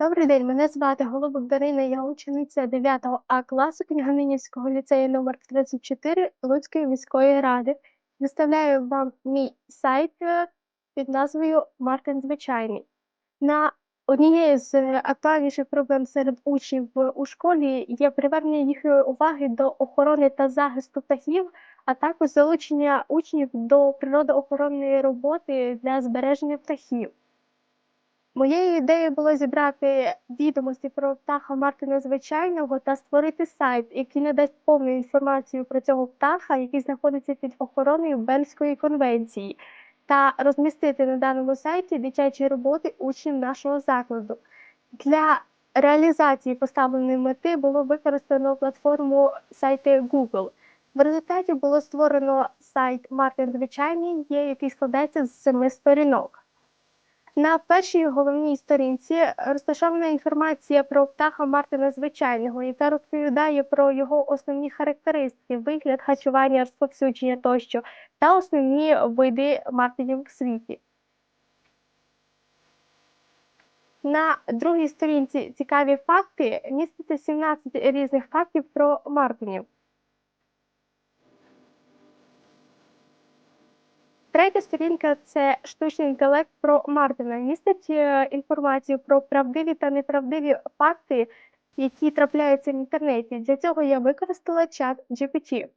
Добрий день, мене звати Голубок Дарина, я учениця 9 А класу Княгининівського ліцею номер 34 Луцької міської ради. Представляю вам мій сайт е, під назвою Мартин Звичайний. На однією з актуальніших проблем серед учнів у школі є привернення їхньої уваги до охорони та захисту птахів, а також залучення учнів до природоохоронної роботи для збереження птахів. Моєю ідеєю було зібрати відомості про птаха Мартина звичайного та створити сайт, який надасть повну інформацію про цього птаха, який знаходиться під охороною Бельської конвенції, та розмістити на даному сайті дитячі роботи учнів нашого закладу. Для реалізації поставленої мети було використано платформу сайти Google. В результаті було створено сайт Мартин Звичайний, який складається з семи сторінок. На першій головній сторінці розташована інформація про птаха Мартина звичайного, яка розповідає про його основні характеристики, вигляд, харчування, розповсюдження тощо, та основні види мартинів в світі. На другій сторінці цікаві факти міститься 17 різних фактів про мартинів. Третя сторінка це штучний інтелект про Мартина. Містить е, інформацію про правдиві та неправдиві факти, які трапляються в інтернеті. Для цього я використала чат GPT.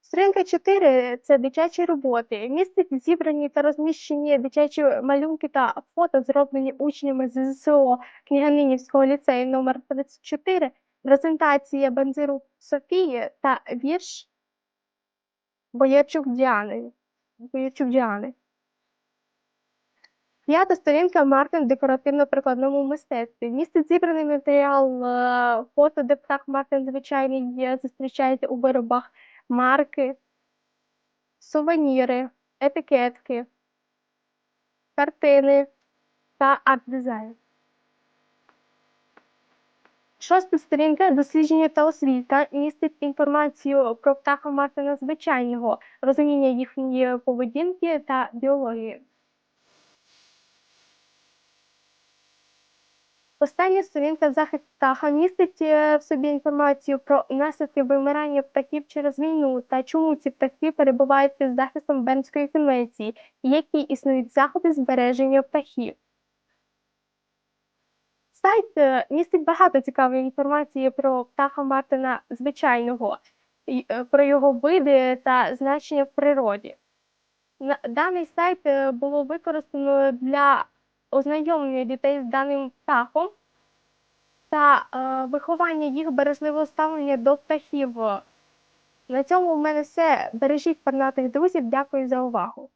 Сторінка 4 це дитячі роботи. Містить зібрані та розміщені дитячі малюнки та фото, зроблені учнями з ЗСО Княгининівського ліцею номер 34 презентація Бензиру Софії та вірш Боярчук Діани. Боярчук Діани. П'ята сторінка Мартин в декоративно-прикладному мистецтві. Містить зібраний матеріал е, фото, де птах Мартин звичайний зустрічається у виробах марки, сувеніри, етикетки, картини та арт-дизайн. Шоста сторінка дослідження та освіта містить інформацію про птаха Мартина звичайного, розуміння їхньої поведінки та біології. Остання сторінка захист птаха містить е, в собі інформацію про наслідки вимирання птахів через війну та чому ці птахи перебувають під захистом Бернської конвенції, які існують заходи збереження птахів. Сайт містить багато цікавої інформації про птаха Мартина звичайного, е, про його види та значення в природі. Даний сайт е, було використано для ознайомлення дітей з даним птахом та е, виховання їх бережливого ставлення до птахів. На цьому в мене все. Бережіть пернатих друзів. Дякую за увагу.